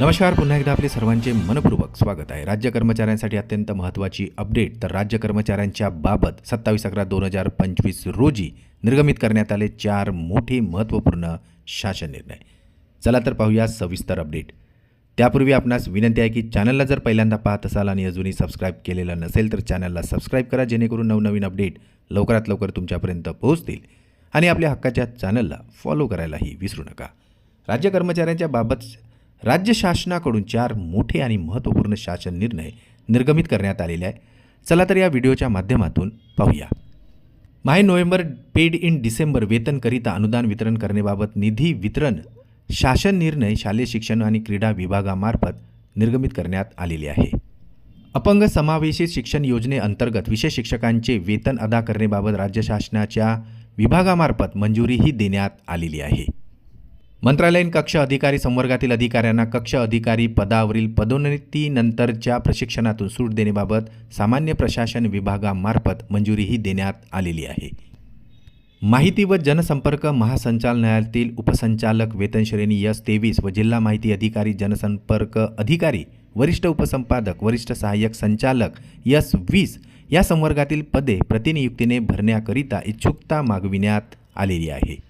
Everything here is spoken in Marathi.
नमस्कार पुन्हा एकदा आपले सर्वांचे मनपूर्वक स्वागत आहे. राज्य कर्मचाऱ्यांसाठी अत्यंत महत्त्वाची अपडेट. तर राज्य कर्मचाऱ्यांच्या बाबत सत्तावीस अकरा दोन हजार पंचवीस रोजी निर्गमित करण्यात आले चार मोठे महत्त्वपूर्ण शासन निर्णय. चला तर पाहूया सविस्तर अपडेट. त्यापूर्वी आपणास विनंती आहे की चॅनलला जर पहिल्यांदा पाहत असाल आणि अजूनही सबस्क्राईब केलेलं नसेल तर चॅनलला सबस्क्राईब करा जेणेकरून नवनवीन अपडेट लवकरात लवकर तुमच्यापर्यंत पोहोचतील. आणि आपल्या हक्काच्या चॅनलला फॉलो करायलाही विसरू नका. राज्य कर्मचाऱ्यांच्या बाबत राज्य शासनाकडून चार मोठे आणि महत्त्वपूर्ण शासन निर्णय निर्गमित करण्यात आलेले आहे. चला तर या व्हिडिओच्या माध्यमातून पाहूया. माहे नोव्हेंबर पेड इन डिसेंबर वेतनकरिता अनुदान वितरण करण्याबाबत निधी वितरण शासन निर्णय शालेय शिक्षण आणि क्रीडा विभागामार्फत निर्गमित करण्यात आलेले आहे. अपंग समावेशित शिक्षण योजनेअंतर्गत विशेष शिक्षकांचे वेतन अदा करण्याबाबत राज्य शासनाच्या विभागामार्फत मंजुरीही देण्यात आलेली आहे. मंत्रालयीन कक्ष अधिकारी संवर्गातील अधिकाऱ्यांना कक्ष अधिकारी पदावरील पदोन्नतीनंतरच्या प्रशिक्षणातून सूट देण्याबाबत सामान्य प्रशासन विभागामार्फत मंजुरीही देण्यात आलेली आहे. माहिती व जनसंपर्क महासंचालनालयातील उपसंचालक वेतन श्रेणी यस तेवीस व जिल्हा माहिती अधिकारी जनसंपर्क अधिकारी वरिष्ठ उपसंपादक वरिष्ठ सहाय्यक संचालक यस वीस या संवर्गातील पदे प्रतिनियुक्तीने भरण्याकरिता इच्छुकता मागविण्यात आलेली आहे.